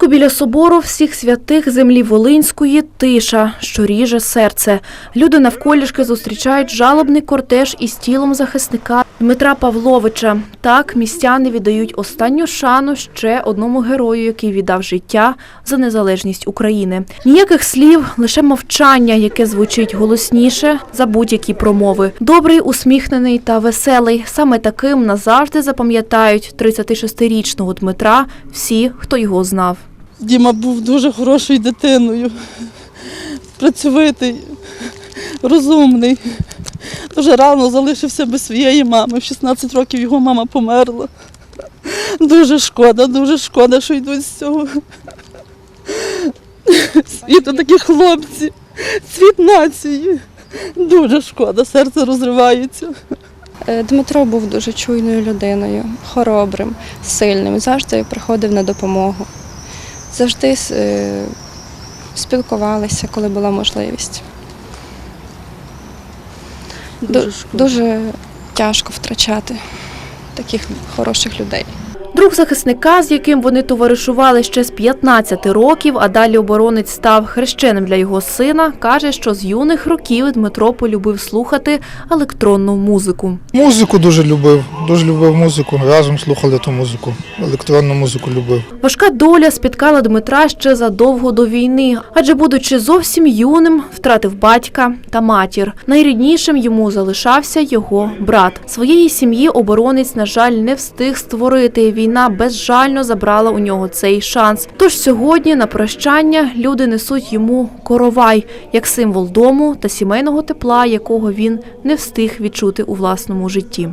Луцьку біля собору всіх святих землі Волинської тиша, що ріже серце. Люди навколішки зустрічають жалобний кортеж із тілом захисника Дмитра Павловича. Так містяни віддають останню шану ще одному герою, який віддав життя за незалежність України. Ніяких слів, лише мовчання, яке звучить голосніше за будь-які промови. Добрий, усміхнений та веселий. Саме таким назавжди запам'ятають 36-річного Дмитра всі, хто його знав. Діма був дуже хорошою дитиною, працьовитий, розумний. Дуже рано залишився без своєї мами. В 16 років його мама померла. Дуже шкода, дуже шкода, що йдуть з цього. Світу такі хлопці, світ нації. Дуже шкода, серце розривається. Е, Дмитро був дуже чуйною людиною, хоробрим, сильним, завжди приходив на допомогу. Завжди е, спілкувалися, коли була можливість. Ду- Дуже тяжко втрачати таких хороших людей. Друг захисника, з яким вони товаришували ще з 15 років, а далі оборонець став хрещеним для його сина, каже, що з юних років Дмитро полюбив слухати електронну музику. Музику дуже любив, дуже любив музику. Разом слухали ту музику. Електронну музику любив. Важка доля спіткала Дмитра ще задовго до війни, адже, будучи зовсім юним, втратив батька та матір. Найріднішим йому залишався його брат. Своєї сім'ї оборонець, на жаль, не встиг створити. Війна безжально забрала у нього цей шанс. Тож сьогодні на прощання люди несуть йому коровай як символ дому та сімейного тепла, якого він не встиг відчути у власному житті.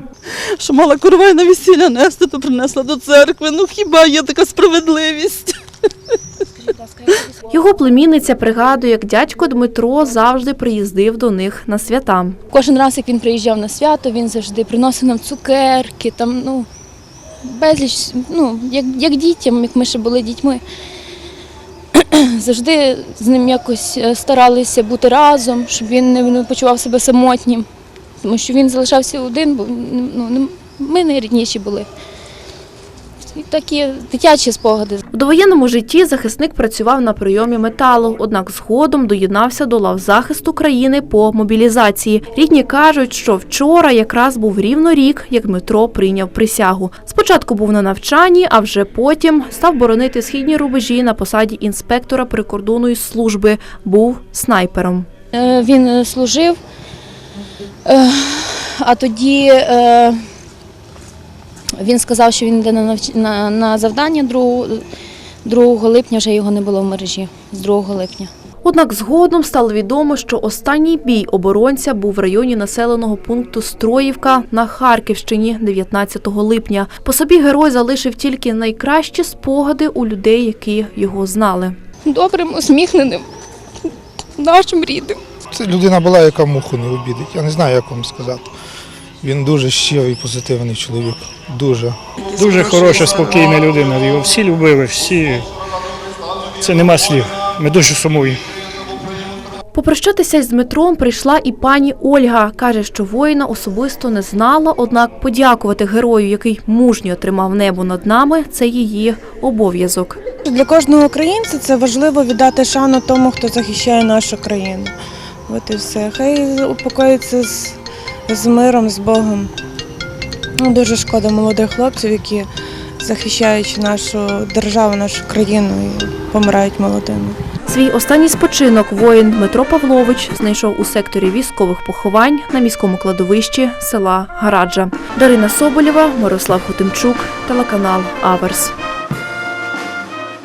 Що мала коровай на весілля нести, то принесла до церкви. Ну хіба є така справедливість? Його племінниця пригадує, як дядько Дмитро завжди приїздив до них на свята. Кожен раз, як він приїжджав на свято, він завжди приносив нам цукерки, там, ну, безліч, ну, як, як дітям, як ми ще були дітьми. Завжди з ним якось е, старалися бути разом, щоб він не- почував себе самотнім. Тому що він залишався один, бо ну, ми найрідніші були. І такі дитячі спогади. У довоєнному житті захисник працював на прийомі металу, однак згодом доєднався до лав захисту країни по мобілізації. Рідні кажуть, що вчора якраз був рівно рік, як Дмитро прийняв присягу. Спочатку був на навчанні, а вже потім став боронити східні рубежі на посаді інспектора прикордонної служби. Був снайпером. Е, Він е, служив, е, а тоді він сказав, що він йде на, навч- на, на завдання 2, 2 липня, вже його не було в мережі з 2 липня. Однак згодом стало відомо, що останній бій оборонця був в районі населеного пункту Строївка на Харківщині 19 липня. По собі герой залишив тільки найкращі спогади у людей, які його знали. Добрим, усміхненим, нашим рідним. Це людина була, яка муху не обідить. Я не знаю, як вам сказати. Він дуже щирий, позитивний чоловік. Дуже. Дуже хороша, спокійна людина. Його всі любили, всі. Це нема слів. Ми дуже сумуємо. Попрощатися з Дмитром прийшла і пані Ольга. Каже, що воїна особисто не знала, однак подякувати герою, який мужньо тримав небо над нами, це її обов'язок. Для кожного українця це важливо віддати шану тому, хто захищає нашу країну. От і все. Хай упокоїться з, з миром, з Богом. Ну, дуже шкода молодих хлопців, які захищаючи нашу державу, нашу країну, і помирають молодими. Свій останній спочинок воїн Дмитро Павлович знайшов у секторі військових поховань на міському кладовищі села Гараджа. Дарина Соболєва, Мирослав Хотимчук, телеканал Аверс.